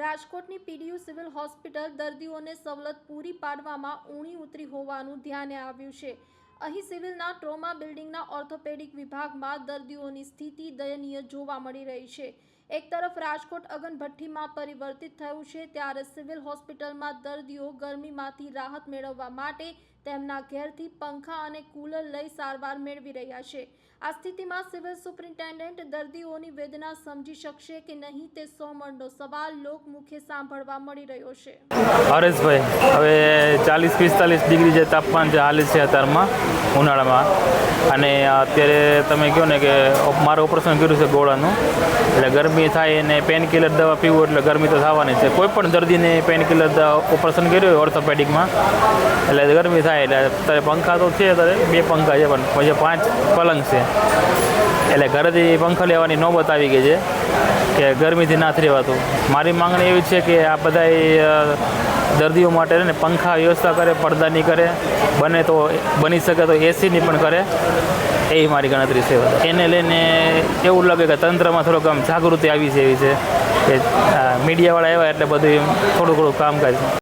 રાજકોટની PDU civil hospital દર્દીઓને સવલત પૂરી પાડવામાં ઊણી ઉતરી હોવાનું ધ્યાને આવ્યું છે. અહીં સિવિલના ટ્રોમા બિલ્ડિંગના ઓર્થોપેડિક વિભાગમાં દર્દીઓની સ્થિતિ દયનીય જોવા મળી રહી છે. એક તરફ રાજકોટ અગનભઠ્ઠીમાં પરિવર્તિત થયું છે, ત્યારે સિવિલ હોસ્પિટલમાં દર્દીઓ ગરમીમાંથી રાહત મેળવવા માટે તેમના ઘેરથી પંખા અને કુલર લઈ સારવાર મેળવી રહ્યા છે. આ સ્થિતિમાં સિવિલ સુપ્રિન્ટેન્ડન્ટ દર્દીઓની વેદના સમજી શકશે કે નહીં તે સોમણનો સવાલ લોકમુખે સાંભળવા મળી રહ્યો છે. હરેશભાઈ, હવે ચાલીસ પિસ્તાલીસ ડિગ્રી જે તાપમાન જે હાલે છે અત્યારમાં ઉનાળામાં. અને અત્યારે તમે કહો ને કે મારે ઓપરેશન કર્યું છે ગોળાનું. એટલે ગરમી થાય અને પેન કિલર દવા પીવું એટલે ગરમી તો થવાની છે. કોઈ પણ દર્દીને પેન કિલર ઓપરેશન કર્યું હોય ઓર્થોપેડિકમાં એટલે ગરમી થાય એટલે અત્યારે પંખા તો છે અત્યારે, બે પંખા છે પણ, પછી પાંચ પલંગ છે. એટલે ઘરેથી પંખા લેવાની નોબત આવી ગઈ છે. કે ગરમીથી ના રહેવાતું. મારી માંગણી એવી છે કે આ બધા દર્દીઓ માટે ને પંખા વ્યવસ્થા કરે પડદાની કરે, બને તો, બની શકે તો એસીની પણ કરે. એ મારી ગણતરી છે. એને લઈને એવું લાગે કે તંત્રમાં થોડોક આમ જાગૃતિ આવી છે એવી છે. કે મીડિયાવાળા આવ્યા એટલે બધું થોડું થોડું કામકાજ.